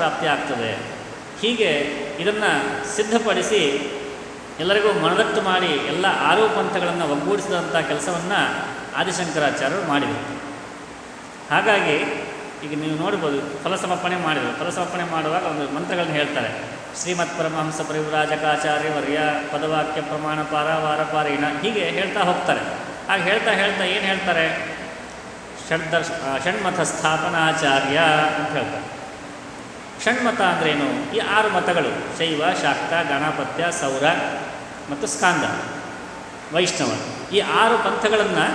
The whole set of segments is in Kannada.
ಪ್ರಾಪ್ತಿ ಆಗ್ತದೆ ಹೀಗೆ ಇದನ್ನು ಸಿದ್ಧಪಡಿಸಿ ಎಲ್ಲರಿಗೂ ಮನದಟ್ಟು ಮಾಡಿ ಎಲ್ಲ ಆರು ಪಂಥಗಳನ್ನು ಒಗ್ಗೂಡಿಸಿದಂಥ ಕೆಲಸವನ್ನು ಆದಿಶಂಕರಾಚಾರ್ಯರು ಮಾಡಿದರು. ಹಾಗಾಗಿ ಈಗ ನೀವು ನೋಡ್ಬೋದು, ಫಲಸಮರ್ಪಣೆ ಮಾಡಿದರು. ಫಲಸಮರ್ಪಣೆ ಮಾಡುವಾಗ ಒಂದು ಮಂತ್ರಗಳನ್ನು ಹೇಳ್ತಾರೆ. ಶ್ರೀಮತ್ ಪರಮಹಂಸ ಪರಿವ್ರಾಜಕಾಚಾರ್ಯ ವರ್ಯ ಪದವಾಕ್ಯ ಪ್ರಮಾಣ ಪಾರ ವಾರ ಪಾರಿಣ ಹೀಗೆ ಹೇಳ್ತಾ ಹೋಗ್ತಾರೆ. ಹಾಗೆ ಹೇಳ್ತಾ ಹೇಳ್ತಾ ಏನು ಹೇಳ್ತಾರೆ? ಷಡ್ದರ್ಶ ಷಣ್ಮಥ ಸ್ಥಾಪನಾಚಾರ್ಯ ಅಂತ ಹೇಳ್ತಾರೆ. ಷಣ್ಮತ ಅಂದ್ರೇನು? ಈ ಆರು ಮತಗಳು, ಶೈವ, ಶಾಕ್ತ, ಗಣಪತ್ಯ, ಸೌರ ಮತ್ತು ಸ್ಕಾಂದ, ವೈಷ್ಣವ. ಈ ಆರು ಪಂಥಗಳನ್ನು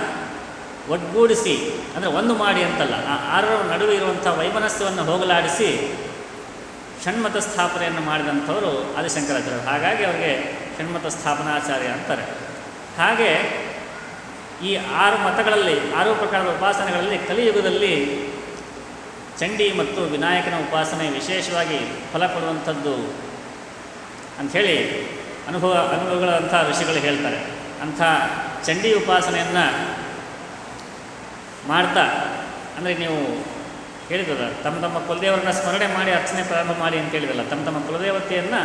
ಒಗ್ಗೂಡಿಸಿ, ಅಂದರೆ ಒಂದು ಮಾಡಿ ಅಂತಲ್ಲ, ಆ ಆರರ ನಡುವೆ ಇರುವಂಥ ವೈಮನಸ್ಸವನ್ನು ಹೋಗಲಾಡಿಸಿ ಷಣ್ಮತ ಸ್ಥಾಪನೆಯನ್ನು ಮಾಡಿದಂಥವರು ಆದಿಶಂಕರಾಚಾರ್ಯರು. ಹಾಗಾಗಿ ಅವರಿಗೆ ಷಣ್ಮತ ಸ್ಥಾಪನಾಚಾರ್ಯ ಅಂತಾರೆ. ಹಾಗೆ ಈ ಆರು ಮತಗಳಲ್ಲಿ, ಆರು ಪ್ರಕಾರದ ಉಪಾಸನೆಗಳಲ್ಲಿ, ಕಲಿಯುಗದಲ್ಲಿ ಚಂಡಿ ಮತ್ತು ವಿನಾಯಕನ ಉಪಾಸನೆ ವಿಶೇಷವಾಗಿ ಫಲ ಕೊಡುವಂಥದ್ದು ಅಂಥೇಳಿ ಅನುಭವ ಅನುಭವಗಳಂಥ ಋಷಿಗಳು ಹೇಳ್ತಾರೆ. ಅಂಥ ಚಂಡಿ ಉಪಾಸನೆಯನ್ನು ಮಾಡ್ತಾ, ಅಂದರೆ ನೀವು ಹೇಳಿದ್ರಲ್ಲ, ತಮ್ಮ ತಮ್ಮ ಕುಲದೇವರನ್ನ ಸ್ಮರಣೆ ಮಾಡಿ ಅರ್ಚನೆ ಪ್ರಾರಂಭ ಮಾಡಿ ಅಂತ ಹೇಳಿದಲ್ಲ ತಮ್ಮ ತಮ್ಮ ಕುಲದೇವತೆಯನ್ನು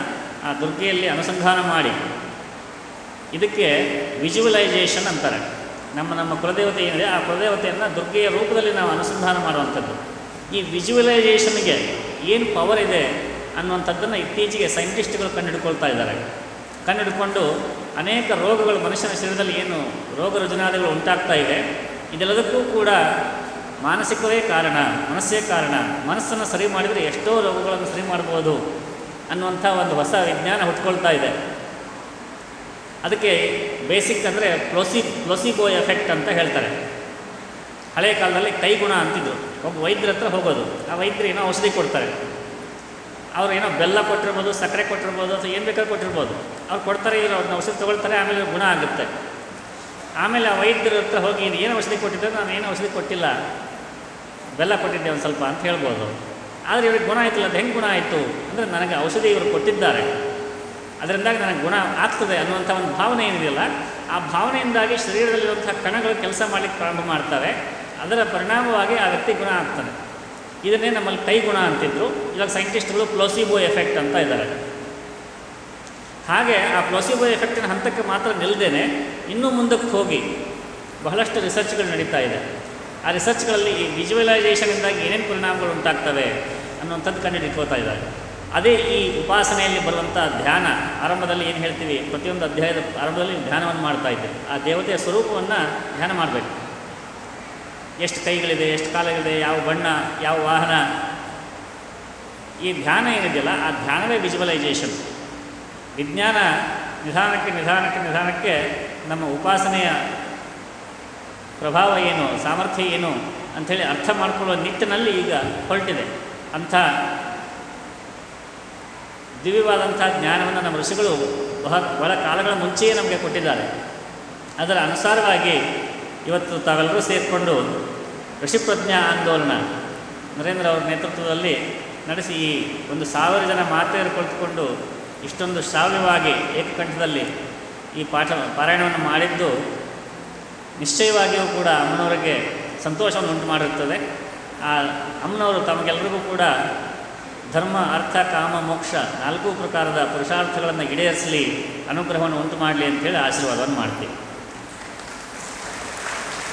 ಆ ದುರ್ಗೆಯಲ್ಲಿ ಅನುಸಂಧಾನ ಮಾಡಿ. ಇದಕ್ಕೆ ವಿಜುವಲೈಸೇಷನ್ ಅಂತಾರೆ. ನಮ್ಮ ನಮ್ಮ ಕುಲದೇವತೆ ಏನಿದೆ, ಆ ಕುಲದೇವತೆಯನ್ನು ದುರ್ಗೆಯ ರೂಪದಲ್ಲಿ ನಾವು ಅನುಸಂಧಾನ ಮಾಡುವಂಥದ್ದು. ಈ ವಿಜುವಲೈಸೇಷನ್ಗೆ ಏನು ಪವರ್ ಇದೆ ಅನ್ನುವಂಥದ್ದನ್ನು ಇತ್ತೀಚೆಗೆ ಸೈಂಟಿಸ್ಟ್ಗಳು ಕಂಡುಹಿಡ್ಕೊಳ್ತಾ ಇದ್ದಾರೆ. ಕಂಡುಹಿಡ್ಕೊಂಡು ಅನೇಕ ರೋಗಗಳು ಮನುಷ್ಯನ ಶರೀರದಲ್ಲಿ ಏನು ರೋಗ ರುಜುನಾದಿಗಳು ಉಂಟಾಗ್ತಾ ಇದೆ. ಇದೆಲ್ಲದಕ್ಕೂ ಕೂಡ ಮಾನಸಿಕವೇ ಕಾರಣ, ಮನಸ್ಸೇ ಕಾರಣ, ಮನಸ್ಸನ್ನು ಸರಿ ಮಾಡಿದರೆ ಎಷ್ಟೋ ರೋಗಗಳನ್ನು ಸರಿ ಮಾಡ್ಬೋದು ಅನ್ನುವಂಥ ಒಂದು ಹೊಸ ವಿಜ್ಞಾನ ಹುಟ್ಕೊಳ್ತಾ ಇದೆ. ಅದಕ್ಕೆ ಬೇಸಿಕ್ ಅಂದರೆ ಪ್ಲೋಸಿ, ಪ್ಲೊಸಿಬೋ ಎಫೆಕ್ಟ್ ಅಂತ ಹೇಳ್ತಾರೆ. ಹಳೆಯ ಕಾಲದಲ್ಲಿ ಕೈಗುಣ ಅಂತಿದ್ರು. ಒಬ್ಬ ವೈದ್ಯರ ಹತ್ರ ಹೋಗೋದು. ಆ ವೈದ್ಯರು ಏನೋ ಔಷಧಿ ಕೊಡ್ತಾರೆ. ಅವ್ರು ಏನೋ ಬೆಲ್ಲ ಕೊಟ್ಟಿರ್ಬೋದು, ಸಕ್ಕರೆ ಕೊಟ್ಟಿರ್ಬೋದು, ಅಥವಾ ಏನು ಬೇಕಾದ್ರೂ ಕೊಟ್ಟಿರ್ಬೋದು. ಅವ್ರು ಕೊಡ್ತಾರೆ ಇದ್ರು ಅವ್ರನ್ನ ಔಷಧಿ ತೊಗೊಳ್ತಾರೆ, ಆಮೇಲೆ ಗುಣ ಆಗುತ್ತೆ. ಆಮೇಲೆ ಆ ವೈದ್ಯರ ಹತ್ರ ಹೋಗಿ ಇದು ಏನು ಔಷಧಿ ಕೊಟ್ಟಿದ್ದರೆ ನಾನು ಏನು ಔಷಧಿ ಕೊಟ್ಟಿಲ್ಲ. ಬೆಲ್ಲ ಕೊಟ್ಟಿದ್ದೆ ಒಂದು ಸ್ವಲ್ಪ ಅಂತ ಹೇಳ್ಬೋದು. ಆದರೆ ಇವ್ರಿಗೆ ಗುಣ ಆಯ್ತಲ್ಲ, ಅದು ಹೆಂಗೆ ಗುಣ ಆಯಿತು? ಅಂದರೆ ನನಗೆ ಔಷಧಿ ಇವರು ಕೊಟ್ಟಿದ್ದಾರೆ. ಅದರಿಂದಾಗಿ ನನಗೆ ಗುಣ ಆಗ್ತದೆ ಅನ್ನುವಂಥ ಒಂದು ಭಾವನೆ ಏನಿದೆಯಲ್ಲ, ಆ ಭಾವನೆಯಿಂದಾಗಿ ಶರೀರದಲ್ಲಿರುವಂಥ ಕಣಗಳು ಕೆಲಸ ಮಾಡಲಿಕ್ಕೆ ಪ್ರಾರಂಭ ಮಾಡ್ತವೆ ಅದರ ಪರಿಣಾಮವಾಗಿ ಆ ವ್ಯಕ್ತಿ ಗುಣ ಆಗ್ತಾನೆ. ಇದನ್ನೇ ನಮ್ಮಲ್ಲಿ ಕೈ ಗುಣ ಅಂತಿದ್ರು. ಇವಾಗ ಸೈಂಟಿಸ್ಟ್ಗಳು ಪ್ಲೋಸಿಬೋ ಎಫೆಕ್ಟ್ ಅಂತ ಇದ್ದಾರೆ. ಹಾಗೆ ಆ ಪ್ಲೋಸಿಬೋ ಎಫೆಕ್ಟಿನ ಹಂತಕ್ಕೆ ಮಾತ್ರ ನಿಲ್ಲದೇನೆ ಇನ್ನೂ ಮುಂದಕ್ಕೆ ಹೋಗಿ ಬಹಳಷ್ಟು ರಿಸರ್ಚ್ಗಳು ನಡೀತಾ ಇದೆ. ಆ ರಿಸರ್ಚ್ಗಳಲ್ಲಿ ಈ ವಿಜುವಲೈಸೇಷನಿಂದಾಗಿ ಏನೇನು ಪರಿಣಾಮಗಳು ಉಂಟಾಗ್ತವೆ ಅನ್ನುವಂಥದ್ದು ಕಂಡುಹಿಡ್ಕೋತಾ ಇದ್ದಾರೆ. ಅದೇ ಈ ಉಪಾಸನೆಯಲ್ಲಿ ಬರುವಂಥ ಧ್ಯಾನ, ಆರಂಭದಲ್ಲಿ ಏನು ಹೇಳ್ತೀವಿ? ಪ್ರತಿಯೊಂದು ಅಧ್ಯಾಯದ ಆರಂಭದಲ್ಲಿ ಧ್ಯಾನವನ್ನು ಮಾಡ್ತಾ ಇದ್ದೇವೆ. ಆ ದೇವತೆಯ ಸ್ವರೂಪವನ್ನು ಧ್ಯಾನ ಮಾಡಬೇಕು. ಎಷ್ಟು ಕೈಗಳಿದೆ, ಎಷ್ಟು ಕಾಲಗಳಿದೆ, ಯಾವ ಬಣ್ಣ, ಯಾವ ವಾಹನ. ಈ ಧ್ಯಾನ ಏನಿದೆಯಲ್ಲ, ಆ ಧ್ಯಾನವೇ ವಿಜುವಲೈಸೇಷನ್ ವಿಜ್ಞಾನ ನಿಧಾನಕ್ಕೆ ನಿಧಾನಕ್ಕೆ ನಿಧಾನಕ್ಕೆ ನಮ್ಮ ಉಪಾಸನೆಯ ಪ್ರಭಾವ ಏನು, ಸಾಮರ್ಥ್ಯ ಏನು ಅಂಥೇಳಿ ಅರ್ಥ ಮಾಡಿಕೊಳ್ಳುವ ನಿಟ್ಟಿನಲ್ಲಿ ಈಗ ಹೊರಟಿದೆ. ಅಂಥ ದಿವ್ಯವಾದಂಥ ಜ್ಞಾನವನ್ನು ನಮ್ಮ ಋಷಿಗಳು ಬಹ ಬಹಳ ಕಾಲಗಳ ಮುಂಚೆಯೇ ನಮಗೆ ಕೊಟ್ಟಿದ್ದಾರೆ. ಅದರ ಅನುಸಾರವಾಗಿ ಇವತ್ತು ತಾವೆಲ್ಲರೂ ಸೇರಿಕೊಂಡು ಋಷಿಪ್ರಜ್ಞಾ ಆಂದೋಲನ ನರೇಂದ್ರ ಅವರ ನೇತೃತ್ವದಲ್ಲಿ ನಡೆಸಿ ಈ ಒಂದು ಸಾವಿರ ಜನ ಮಾತೆಯರು ಕುಳಿತುಕೊಂಡು ಇಷ್ಟೊಂದು ಶ್ರಾವ್ಯವಾಗಿ ಏಕಕಂಠದಲ್ಲಿ ಈ ಪಾಠ ಪಾರಾಯಣವನ್ನು ಮಾಡಿದ್ದು ನಿಶ್ಚಯವಾಗಿಯೂ ಕೂಡ ಅಮ್ಮನವರಿಗೆ ಸಂತೋಷವನ್ನು ಉಂಟು ಮಾಡಿರುತ್ತದೆ. ಆ ಅಮ್ಮನವರು ತಮಗೆಲ್ಲರಿಗೂ ಕೂಡ ಧರ್ಮ, ಅರ್ಥ, ಕಾಮ, ಮೋಕ್ಷ ನಾಲ್ಕು ಪ್ರಕಾರದ ಪುರುಷಾರ್ಥಗಳನ್ನು ಈಡೇರಿಸಲಿ, ಅನುಗ್ರಹವನ್ನು ಉಂಟು ಮಾಡಲಿ ಅಂತೇಳಿ ಆಶೀರ್ವಾದವನ್ನು ಮಾಡ್ತೀವಿ.